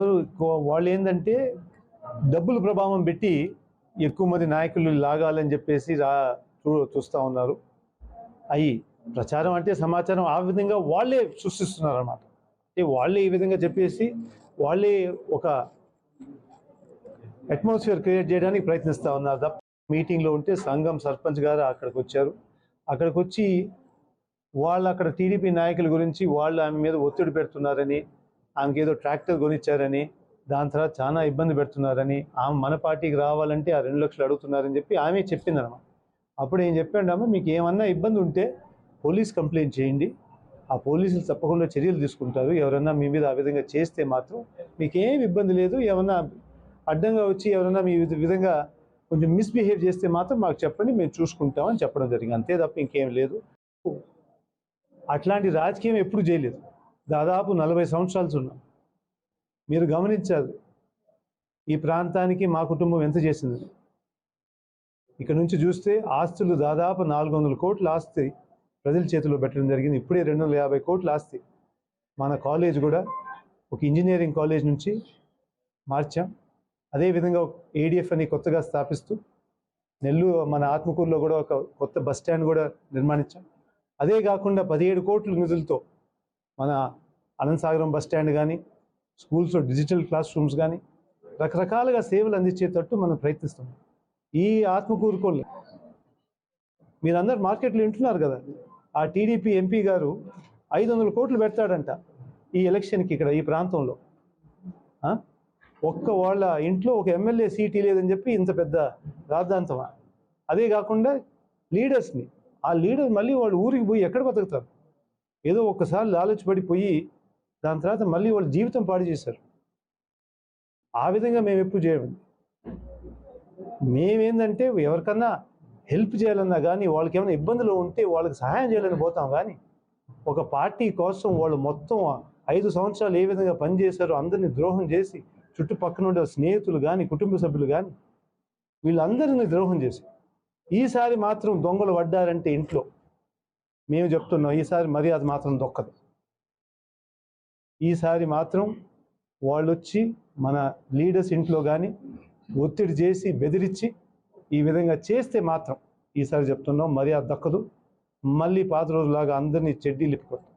వాళ్ళు ఏంటంటే డబ్బులు ప్రభావం పెట్టి ఎక్కువ మంది నాయకులు లాగాలని చెప్పేసి రా చూ చూస్తూ ఉన్నారు. అయి ప్రచారం అంటే సమాచారం ఆ విధంగా వాళ్ళే సృష్టిస్తున్నారు అనమాట అంటే వాళ్ళే ఈ విధంగా చెప్పేసి వాళ్ళే ఒక అట్మాస్ఫియర్ క్రియేట్ చేయడానికి ప్రయత్నిస్తూ ఉన్నారు తప్ప మీటింగ్లో ఉంటే సంఘం సర్పంచ్ గారు అక్కడికి వచ్చారు అక్కడికి వచ్చి వాళ్ళు అక్కడ టీడీపీ నాయకుల గురించి వాళ్ళు ఆమె మీద ఒత్తిడి పెడుతున్నారని ఆమెకి ఏదో ట్రాక్టర్ కొనిచ్చారని దాని తర్వాత చాలా ఇబ్బంది పెడుతున్నారని ఆమె మన పార్టీకి రావాలంటే ఆ రెండు లక్షలు అడుగుతున్నారని చెప్పి ఆమె చెప్పింది అప్పుడు ఏం చెప్పాడు మీకు ఏమన్నా ఇబ్బంది ఉంటే పోలీస్ కంప్లైంట్ చేయండి. ఆ పోలీసులు తప్పకుండా చర్యలు తీసుకుంటారు. ఎవరన్నా మీ మీద ఆ విధంగా చేస్తే మాత్రం మీకేం ఇబ్బంది లేదు. ఏమన్నా అడ్డంగా వచ్చి ఎవరన్నా మీ విధంగా కొంచెం మిస్బిహేవ్ చేస్తే మాత్రం మాకు చెప్పండి. మేము చూసుకుంటామని చెప్పడం జరిగింది. అంతే తప్ప ఇంకేం లేదు. అట్లాంటి రాజకీయం ఎప్పుడు చేయలేదు. దాదాపు నలభై సంవత్సరాలు ఉన్నాం మీరు గమనించారు. ఈ ప్రాంతానికి మా కుటుంబం ఎంత చేసింది? ఇక్కడ నుంచి చూస్తే ఆస్తులు దాదాపు నాలుగు వందల కోట్ల ఆస్తి ప్రజల చేతిలో పెట్టడం జరిగింది. ఇప్పుడే రెండు వందల యాభై కోట్ల ఆస్తి. మన కాలేజ్ కూడా ఒక ఇంజనీరింగ్ కాలేజ్ నుంచి మార్చాం. అదేవిధంగా ఏడిఎఫ్ అని కొత్తగా స్థాపిస్తూ నెల్లూరు మన ఆత్మకూరులో కూడా ఒక కొత్త బస్ స్టాండ్ కూడా నిర్మాణించాం. అదే కాకుండా పదిహేడు కోట్ల నిధులతో మన అనంతసాగరం బస్ స్టాండ్ కానీ స్కూల్స్లో డిజిటల్ క్లాస్ రూమ్స్ కానీ రకరకాలుగా సేవలు అందించేటట్టు మనం ప్రయత్నిస్తున్నాం. ఈ ఆత్మకూరు కోళ్ళు మీరందరు మార్కెట్లో వింటున్నారు కదా ఆ టీడీపీ ఎంపీ గారు ఐదు వందల కోట్లు పెడతాడంట ఈ ఎలక్షన్కి ఇక్కడ ఈ ప్రాంతంలో. ఒక్క వాళ్ళ ఇంట్లో ఒక ఎమ్మెల్యే సీటీ లేదని చెప్పి ఇంత పెద్ద రాద్ధాంతమా? అదే కాకుండా లీడర్స్ని ఆ లీడర్ మళ్ళీ వాళ్ళు ఊరికి పోయి ఎక్కడ బతుకుతారు? ఏదో ఒక్కసారి లాలచిపడిపోయి దాని తర్వాత మళ్ళీ వాళ్ళ జీవితం పాడు చేశారు. ఆ విధంగా మేము ఎప్పుడు చేయము. మేమేందంటే ఎవరికన్నా హెల్ప్ చేయాలన్నా కానీ వాళ్ళకి ఏమైనా ఇబ్బందులు ఉంటే వాళ్ళకి సహాయం చేయాలని పోతాం కానీ ఒక పార్టీ కోసం వాళ్ళు మొత్తం ఐదు సంవత్సరాలు ఏ విధంగా పనిచేశారో అందరినీ ద్రోహం చేసి చుట్టుపక్కన ఉండే స్నేహితులు కానీ కుటుంబ సభ్యులు కానీ వీళ్ళందరినీ ద్రోహం చేసి ఈసారి మాత్రం దొంగలు పడ్డారంటే ఇంట్లో. మేము చెప్తున్నాం ఈసారి మర్యాద మాత్రం దొక్కదు. ఈసారి మాత్రం వాళ్ళు వచ్చి మన లీడర్స్ ఇంట్లో కానీ ఒత్తిడి చేసి బెదిరించి ఈ విధంగా చేస్తే మాత్రం ఈసారి చెప్తున్నాం మర్యాద దక్కదు. మళ్ళీ పాత రోజులాగా అందరినీ చెడ్డీ లిప్పుకొస్తాం